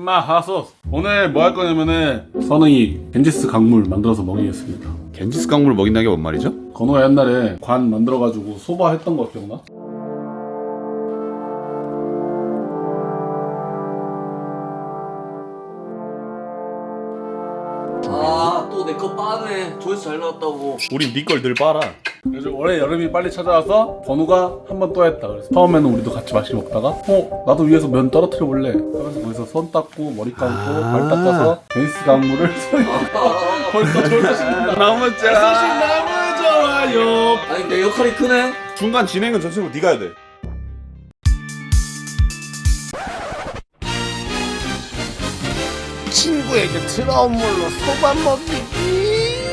마 하소스 오늘 뭐 할 거냐면은 선웅이 겐지스 강물 만들어서 먹이겠습니다 겐지스 강물을 먹인다는 게 뭔 말이죠? 건호가 옛날에 관 만들어가지고 소바 했던 거 기억나? 아 또 내 거 빠네 조회수 잘 나왔다고 우린 네걸늘 빨아. 요즘 올해 여름이 빨리 찾아와서 건우가 한 번 또 했다. 그래서 처음에는 우리도 같이 맛있게 먹다가 어 나도 위에서 면 떨어뜨려 볼래. 하면서 거기서 손 닦고 머리 감고 발 닦아서 겐지스 강물을 벌써 벌써 신난다. 너무 짜. 너무 좋아요. 아니 내 역할이 크네. 중간 진행은 전체적으로 네가 해야 돼. 친구에게 트라운 물로 소밥 먹이기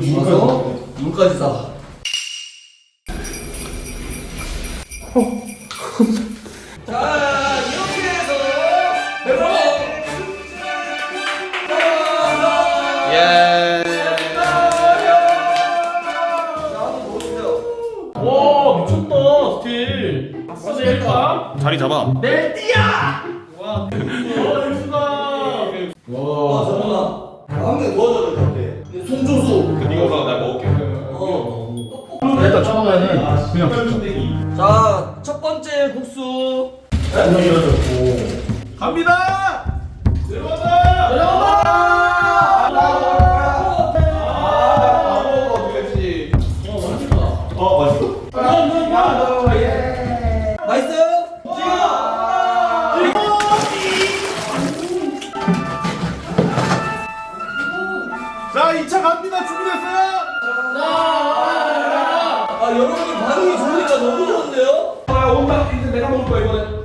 가서 물까지 싸 자, 이렇게 해서 예. 와 미쳤다 스틸. 아싸 셀카 자리 잡아. 와, 갑니다 맛있어요? 자 2차 갑니다 준비됐어요 아, 여러분들 반응이 좋으니까 너무 좋은데요? 네,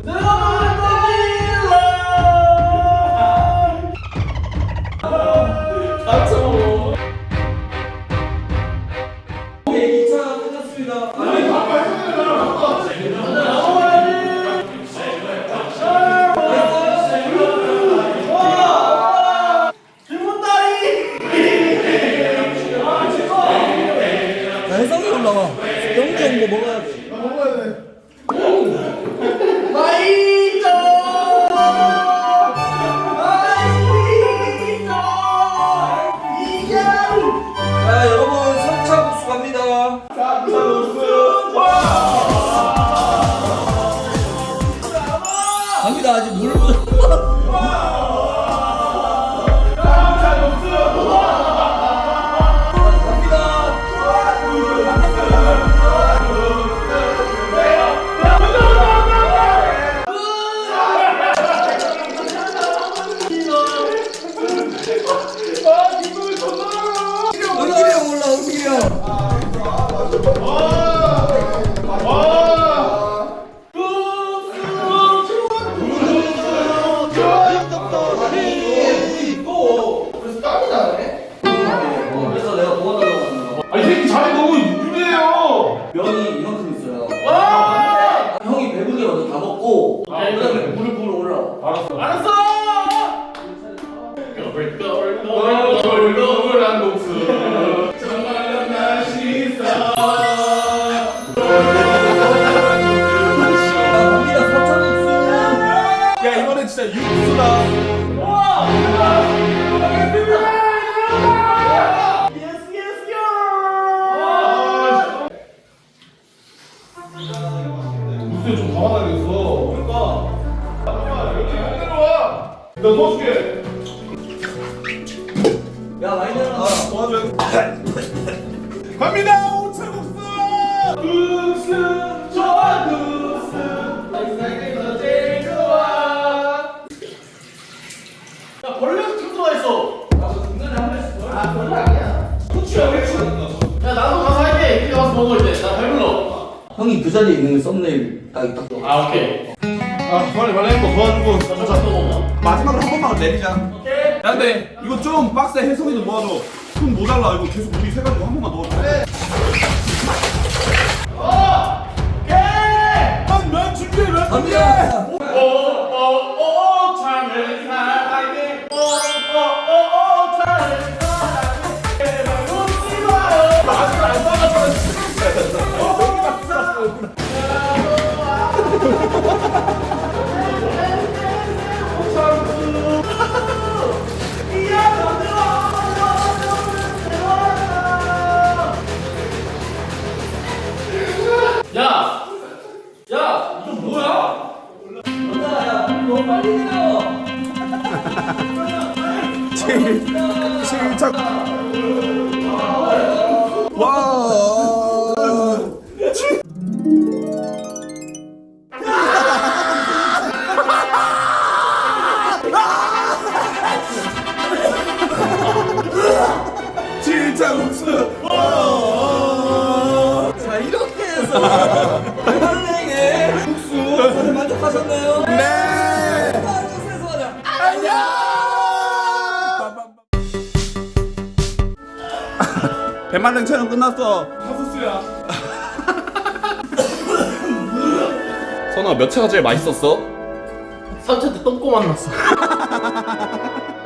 영정 뭐 먹어야 돼. 자, 여러분 3차 국수 갑니다. 갑니다. 아직 물 그래 육수에 좀 담아다녔어. 그러니까. 잠깐만 여기 못 내려와. 나 도와줄게. 야, 많이 내려놔. 도와줘 갑니다 형이 그 자리에 있는 썸네일 딱 딱. 아 오케이 아 빨리 빨리 해거 도와주고 가자 먹어 마지막으로 한 번만 내리자. 오케이 야, 근데 이거 좀 빡세 해성이 좀 도와줘. 손 모자라 이거 계속 우리 세 가지고 한 번만 도와줘. 오케이 한면 준비해 갑니다. 오오오오 야! 야! 이거 뭐야? 야, 너 빨리 내려. 시작. 촬영 끝났어. 하수스야. 선아 몇 차가 제일 맛있었어? 3차 때 똥꼬 만났어